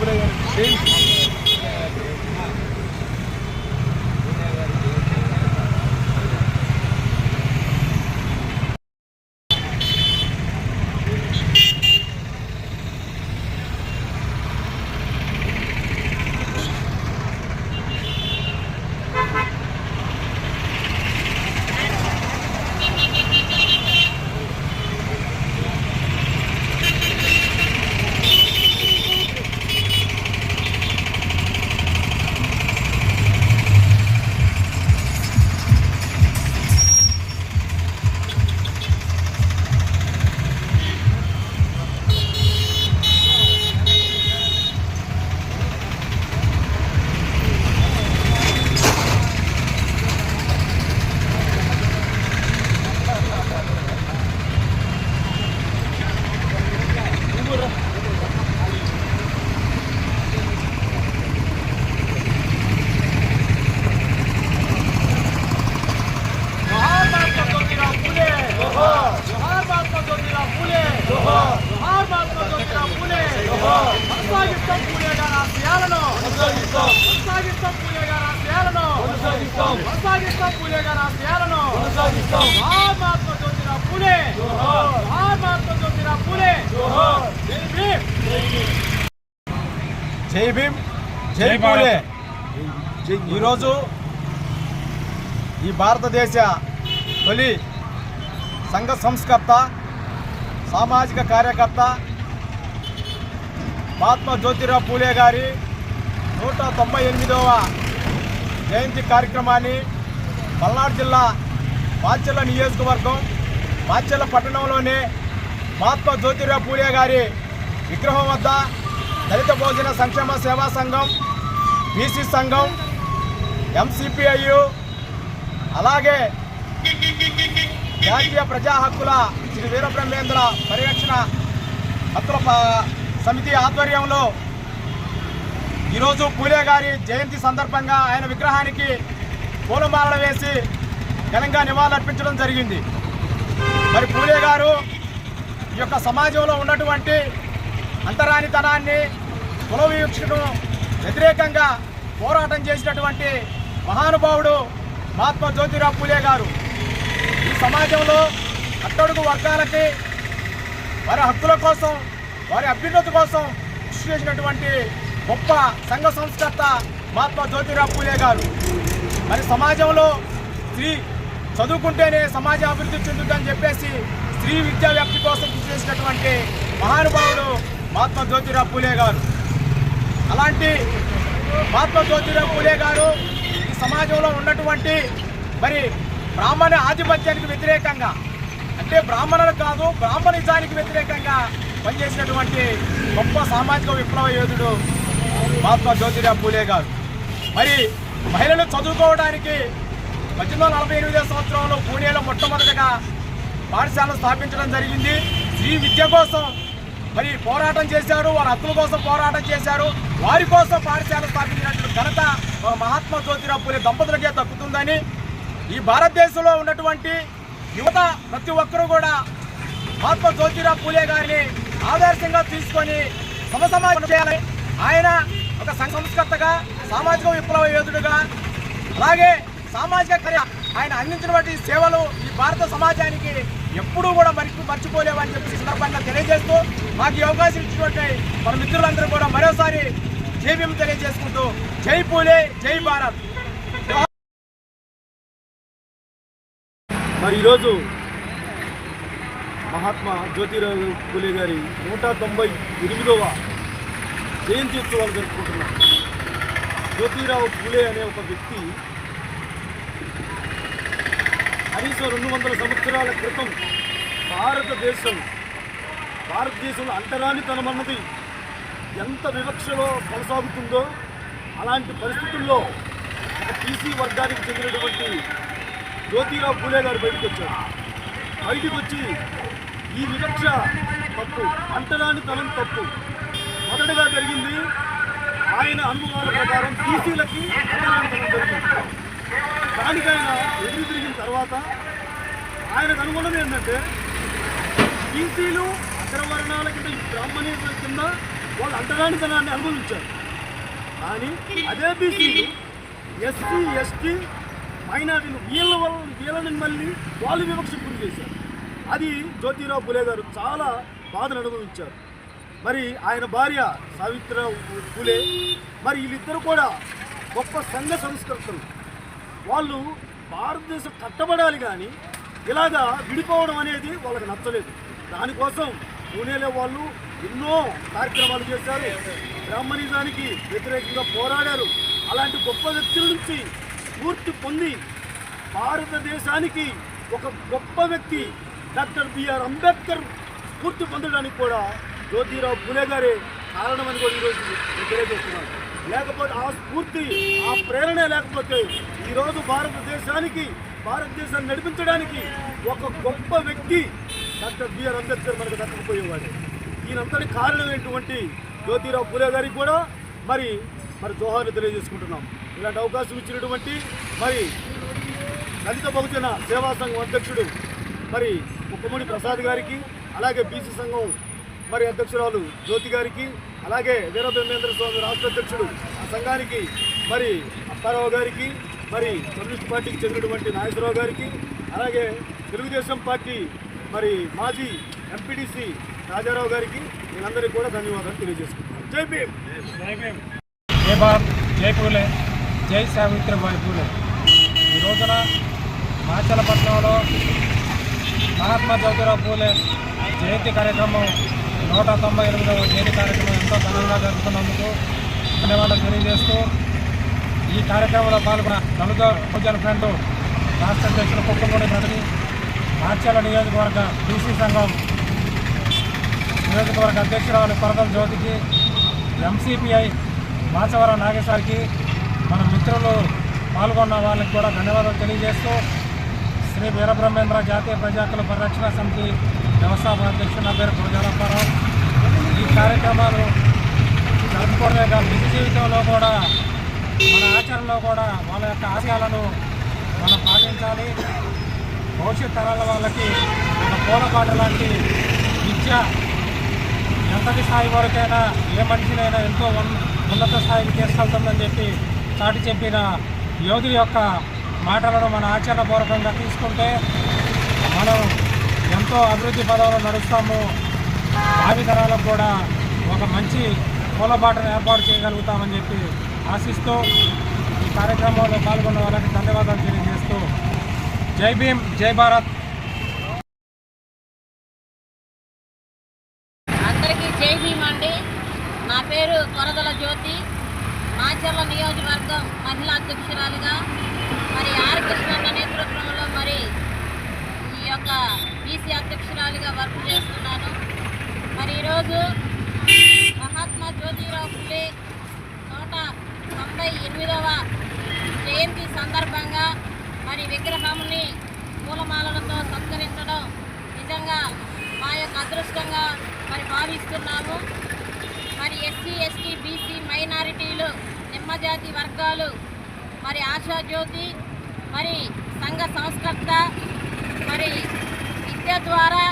Obrigado. కొనసాగిస్తాం పూలే గారి ఆశయాలను కొనసాగిస్తాం మహాత్మా జ్యోతిరావు పూలే. మహాత్మా జ్యోతిరావు పూలే జై భీమ్. జై పూలే ఈరోజు ఈ భారతదేశ తొలి సంఘ సంస్కర్త సామాజిక కార్యకర్త మహాత్మా జ్యోతిరావు పూలే గారి నూట తొంభై ఎనిమిదవ జయంతి కార్యక్రమాన్ని పల్నాడు జిల్లా మాచెల్ల నియోజకవర్గం మాచెల్ల పట్టణంలోని మహాత్మా జ్యోతిరావు పూలే గారి విగ్రహం వద్ద దళిత భోజన సంక్షేమ సేవా సంఘం బీసీ సంఘం ఎంసీపీఐయు అలాగే జాతీయ ప్రజా హక్కుల శ్రీ వీరబ్రహ్మేంద్ర పరిరక్షణ హక్కుల సమితి ఆధ్వర్యంలో ఈరోజు పూలే గారి జయంతి సందర్భంగా ఆయన విగ్రహానికి పూలమాలలు వేసి ఘనంగా నివాళులర్పించడం జరిగింది. మరి పూలే గారు ఈ యొక్క సమాజంలో ఉన్నటువంటి అంతరానితనాన్ని కుల వివక్షను వ్యతిరేకంగా పోరాటం చేసినటువంటి మహానుభావుడు మహాత్మా జ్యోతిరావు పూలే గారు. సమాజంలో అట్టడుగు వర్గాలకి వారి హక్కుల కోసం వారి అభ్యున్నతి కోసం కృషి చేసినటువంటి గొప్ప సంఘ సంస్కర్త మహాత్మా జ్యోతిరావు పూలే గారు. మరి సమాజంలో స్త్రీ చదువుకుంటేనే సమాజం అభివృద్ధి చెందుతుందని చెప్పేసి స్త్రీ విద్యా వ్యాప్తి కోసం కృషి చేసినటువంటి మహానుభావుడు మహాత్మా జ్యోతిరావు పూలే గారు. అలాంటి మహాత్మా జ్యోతిరావు పూలే గారు ఈ సమాజంలో ఉన్నటువంటి మరి బ్రాహ్మణ ఆధిపత్యానికి వ్యతిరేకంగా అంటే బ్రాహ్మణులు కాదు బ్రాహ్మణిజానికి వ్యతిరేకంగా పనిచేసినటువంటి గొప్ప సామాజిక విప్లవ యోధుడు మహాత్మా జ్యోతిరావు పూలే గారు. మరి మహిళలు చదువుకోవడానికి పద్దెనిమిది వందల నలభై ఎనిమిదో సంవత్సరంలో పూణేలో మొట్టమొదటగా పాఠశాల స్థాపించడం జరిగింది. ఈ విద్య కోసం మరి పోరాటం చేశారు వారి హక్కుల కోసం పోరాటం చేశారు. వారి కోసం పాఠశాల స్థాపించినటువంటి ఘనత ఒక మహాత్మా జ్యోతిరావు పూలే దంపతులకే దక్కుతుందని ఈ భారతదేశంలో ఉన్నటువంటి యువత ప్రతి ఒక్కరూ కూడా మహాత్మా జ్యోతిరావు పూలే గారిని ఆదర్శంగా తీసుకొని సమసమాజం చేయాలని ఆయన ఒక సంస్కర్తగా సామాజిక విప్లవ యోధుడుగా అలాగే సామాజిక కార్య ఆయన అందించినటువంటి సేవలు ఈ భారత సమాజానికి ఎప్పుడూ కూడా మరి మర్చిపోలేవని చెప్పి సందర్భంగా తెలియజేస్తూ మాకు ఈ అవకాశం ఇచ్చినటువంటి మన మిత్రులందరూ కూడా మరోసారి జై తెలియజేసుకుంటూ జై పూలే జై భారత్. మరి ఈరోజు మహాత్మా జ్యోతిరావు పూలే గారి నూట తొంభై ఎనిమిదవ జయంతి ఉత్సవాలు జరుపుకుంటున్నాం జ్యోతిరావు పూలే అనే ఒక వ్యక్తి కనీసం రెండు వందల సంవత్సరాల క్రితం భారతదేశం భారతదేశంలో అంటరానితనమన్నది ఎంత వివక్షలో కొనసాగుతుందో అలాంటి పరిస్థితుల్లో టీసీ వర్గానికి చెందినటువంటి జ్యోతిరావు పూలే గారు బయటకు వచ్చారు. బయటకు వచ్చి ఈ వివక్ష తప్పు అంటరాని తనం తప్పు. మొదటగా జరిగింది ఆయన అనుభవాల ప్రకారం టీసీలకి అంటరానితనం జరిగింది. దానికైనా ఎదురు తిరిగిన తర్వాత ఆయనకు అనుగుణం ఏంటంటే టీసీలు అగ్రవర్ణాల కింద ఈ బ్రాహ్మణీయుల కింద వాళ్ళు అంటరానితనాన్ని అనుభవించారు. కానీ అదే బీసీలు ఎస్సీ ఎస్టీ మైనార్టీలు వీళ్ళ వల్ల వీళ్ళని మళ్ళీ వాళ్ళు వివక్షకు గురి చేశారు. అది జ్యోతిరావు పులే గారు చాలా బాధను అనుభవించారు. మరి ఆయన భార్య సావిత్రిరావు పులే మరి వీళ్ళిద్దరు కూడా గొప్ప సంఘ సంస్కర్తలు. వాళ్ళు భారతదేశం కట్టబడాలి కానీ ఇలాగా విడిపోవడం అనేది వాళ్ళకి నచ్చలేదు. దానికోసం పూణేలో వాళ్ళు ఎన్నో కార్యక్రమాలు చేశారు. బ్రాహ్మణిజానికి వ్యతిరేకంగా పోరాడారు. అలాంటి గొప్ప వ్యక్తుల నుంచి స్ఫూర్తి పొంది భారతదేశానికి ఒక గొప్ప వ్యక్తి డాక్టర్ బిఆర్ అంబేద్కర్ స్ఫూర్తి పొందడానికి కూడా జ్యోతిరావు పులే గారే కారణమని కూడా ఈరోజు తెలియజేస్తున్నారు లేకపోతే ఆ స్ఫూర్తి ఆ ప్రేరణ లేకపోతే ఈరోజు భారతదేశానికి భారతదేశాన్ని నడిపించడానికి ఒక గొప్ప వ్యక్తి డాక్టర్ బిఆర్ అంబేద్కర్ మనకు దక్కకపోయేవాడు. ఈయనంతటి కారణమైనటువంటి జ్యోతిరావు పులే గారికి కూడా మరి మరి జోహార్లు తెలియజేసుకుంటున్నాం. ఇలాంటి అవకాశం ఇచ్చినటువంటి మరి దళిత బహుజన సేవా సంఘం అధ్యక్షుడు మరి ముక్కమణి ప్రసాద్ గారికి అలాగే బీసీ సంఘం మరి అధ్యక్షురాలు జ్యోతి గారికి అలాగే వీరబ్రహ్మేంద్ర స్వామి రాష్ట్ర అధ్యక్షుడు ఆ సంఘానికి మరి అప్పారావు గారికి మరి కమ్యూనిస్ట్ పార్టీకి చెందినటువంటి నాగేశ్వరరావు గారికి అలాగే తెలుగుదేశం పార్టీ మరి మాజీ ఎంపీడీసీ రాజారావు గారికి వీళ్ళందరికీ కూడా ధన్యవాదాలు తెలియజేసుకుంటున్నాను. జై భీమ్! జై భారత్! జై పూలే! జై సావిత్రిబాయి పూలే. ఈ రోజున మాచలపట్నంలో మహాత్మా జ్యోతిరావు పూలే జయంతి కార్యక్రమం నూట తొంభై ఎనిమిదవ జయంతి కార్యక్రమం ఎంతో ఘనంగా జరుపుతున్నందుకు ధన్యవాదాలు తెలియజేస్తూ ఈ కార్యక్రమంలో పాల్గొన్న దళిత పూజల ఫ్రెండ్ రాష్ట్ర అధ్యక్షులు కుక్కమూడి ప్రతిని మార్చాల నియోజకవర్గ బీసీ సంఘం నియోజకవర్గ అధ్యక్షురాలు కొరదల జ్యోతికి ఎంసీపీఐ మాచవరం నాగేశ్వరికి మన మిత్రులు పాల్గొన్న వాళ్ళకి కూడా ధన్యవాదాలు తెలియజేస్తూ శ్రీ వీరబ్రహ్మేంద్ర జాతీయ ప్రజాకుల పరిరక్షణ సమితి వ్యవస్థాపక అధ్యక్షుడు నా పేరు గురజాలప్పారావు ఈ కార్యక్రమాలు జరుపుకోవడమే కాదు నిజ జీవితంలో కూడా మన ఆచరణలో కూడా వాళ్ళ యొక్క ఆశయాలను మనం పాటించాలి. భవిష్యత్ తరాల వాళ్ళకి మన పూలపాట లాంటి విద్య ఎంతటి స్థాయి వరకైనా ఏ మనిషినైనా ఎంతో ఉన్నత స్థాయికి తీసుకెళ్తుందని చెప్పి చాటి చెప్పిన యోధుడి యొక్క మాటలను మన ఆచరణపూర్వకంగా తీసుకుంటే మనం ఎంతో అభివృద్ధి పదంలో నడుస్తాము. భావితరాలకు కూడా ఒక మంచి పూలబాటను ఏర్పాటు చేయగలుగుతామని చెప్పి ఆశిస్తూ ఈ కార్యక్రమంలో పాల్గొన్న వాళ్ళకి ధన్యవాదాలు తెలియజేస్తూ. జై భీమ్ జై భారత్ అందరికీ జై భీమ్ అండి నా పేరు కొరదల జ్యోతి మాచర్ల నియోజకవర్గం మహిళా అధ్యక్షురాలిగా మరి ఆర్ కృష్ణన్న నేతృత్వంలో మరి ఈ యొక్క బీసీ అధ్యక్షురాలిగా వర్క్ చేస్తున్నాను మరి ఈరోజు మహాత్మా జ్యోతిరావు ఫులే నూట తొమ్మిదవ జయంతి సందర్భంగా మరి విగ్రహాన్ని పూలమాలలతో సత్కరించడం నిజంగా మా యొక్క అదృష్టంగా మరి భావిస్తున్నాము. మరి ఎస్సీ ఎస్టీ బీసీ మైనారిటీలు నిమ్మజాతి వర్గాలు మరి ఆశాజ్యోతి మరి సంఘ సంస్కర్త మరి విద్య ద్వారా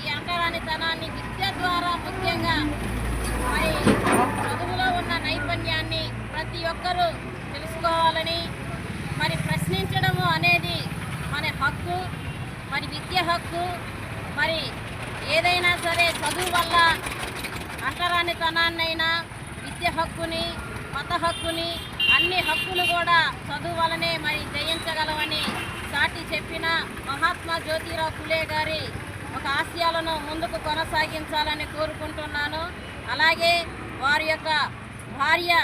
ఈ అంటరానితనాన్ని విద్య ద్వారా ముఖ్యంగా మరి చదువులో ఉన్న నైపుణ్యాన్ని ప్రతి ఒక్కరూ తెలుసుకోవాలని మరి ప్రశ్నించడము అనేది మన హక్కు మరి విద్య హక్కు మరి ఏదైనా సరే చదువు వల్ల అంటరానితనాన్నైనా విద్య హక్కుని మత హక్కుని అన్ని హక్కులు కూడా చదువు వలనే మరి జయించగలవని సాటి చెప్పిన మహాత్మా జ్యోతిరావు ఫులే గారి ఒక ఆశయాలను ముందుకు కొనసాగించాలని కోరుకుంటున్నాను. అలాగే వారి యొక్క భార్య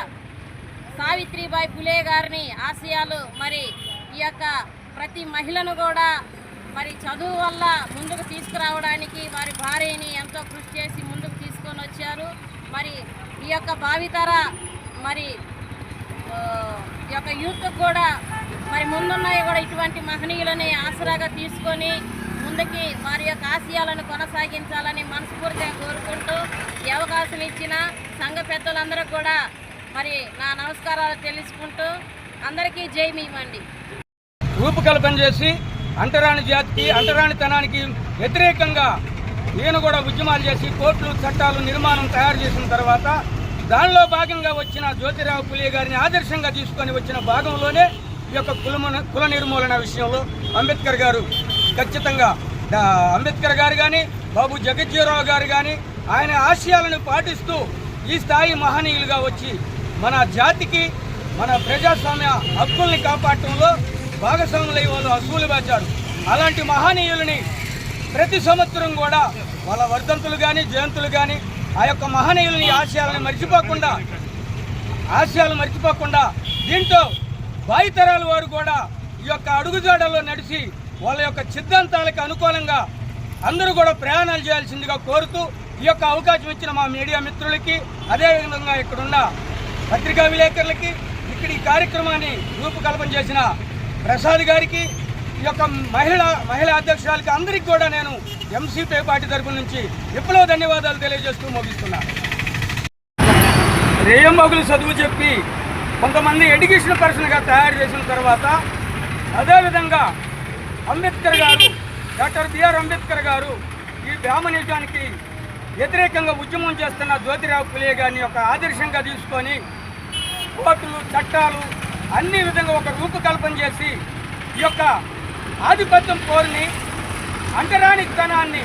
సావిత్రిబాయి పులే గారిని ఆశయాలు మరి ఈ యొక్క ప్రతి మహిళను కూడా మరి చదువు వల్ల ముందుకు తీసుకురావడానికి వారి భార్యని ఎంతో కృషి చేసి ముందుకు తీసుకొని వచ్చారు. మరి ఈ యొక్క భావితర మరి ఈ యొక్క యూత్ కూడా మరి ముందున్నవి కూడా ఇటువంటి మహనీయులని ఆసరాగా తీసుకొని ముందుకి వారి యొక్క ఆశయాలను కొనసాగించాలని మనస్ఫూర్తిగా కోరుకుంటూ ఈ అవకాశం ఇచ్చిన సంఘ పెద్దలందరూ కూడా మరి నా నమస్కారాలు తెలుసుకుంటూ అందరికీ జయమివ్వండి రూపకల్పన చేసి అంటరాని జాతికి అంటరానితనానికి వ్యతిరేకంగా నేను కూడా ఉద్యమాలు చేసి కోర్టులు చట్టాలు నిర్మాణం తయారు చేసిన తర్వాత దానిలో భాగంగా వచ్చిన జ్యోతిరావు పులే గారిని ఆదర్శంగా తీసుకొని వచ్చిన భాగంలోనే ఈ యొక్క కులమున కుల నిర్మూలన విషయంలో అంబేద్కర్ గారు ఖచ్చితంగా అంబేద్కర్ గారు కానీ బాబు జగజ్జీరావు గారు కానీ ఆయన ఆశయాలను పాటిస్తూ ఈ స్థాయి మహనీయులుగా వచ్చి మన జాతికి మన ప్రజాస్వామ్య హక్కుల్ని కాపాడటంలో భాగస్వాములై వాళ్ళు అసూలు పెంచారు అలాంటి మహనీయులని ప్రతి సంవత్సరం కూడా వాళ్ళ వర్ధంతులు కానీ జయంతులు కానీ ఆ యొక్క మహనీయులని ఆశయాలను మర్చిపోకుండా ఆశయాలు మర్చిపోకుండా దీంతో బాయితరాల వారు కూడా ఈ యొక్క అడుగుజాడల్లో నడిచి వాళ్ళ యొక్క సిద్ధాంతాలకు అనుకూలంగా అందరూ కూడా ప్రయాణాలు చేయాల్సిందిగా కోరుతూ ఈ యొక్క అవకాశం ఇచ్చిన మా మీడియా మిత్రులకి అదేవిధంగా ఇక్కడున్న పత్రికా విలేకరులకి ఇక్కడ ఈ కార్యక్రమాన్ని రూపకల్పన చేసిన ప్రసాద్ గారికి ఈ యొక్క మహిళా మహిళా అధ్యక్షురాలకి అందరికీ కూడా నేను ఎంసీపీ పార్టీ తరపు నుంచి ఎప్పుడో ధన్యవాదాలు తెలియజేస్తూ ముగిస్తున్నాను రేయంబాగులు చదువు చెప్పి కొంతమంది ఎడ్యుకేషన్ పర్సన్గా తయారు చేసిన తర్వాత అదేవిధంగా అంబేద్కర్ గారు డాక్టర్ బిఆర్ అంబేద్కర్ గారు ఈ బ్రాహ్మణిజానికి వ్యతిరేకంగా ఉద్యమం చేస్తున్న జ్యోతిరావు పులే గారిని ఒక ఆదర్శంగా తీసుకొని కోర్టులు చట్టాలు అన్ని విధంగా ఒక రూపకల్పన చేసి ఈ యొక్క ఆధిపత్యం కోరిని అంటరానితనాన్ని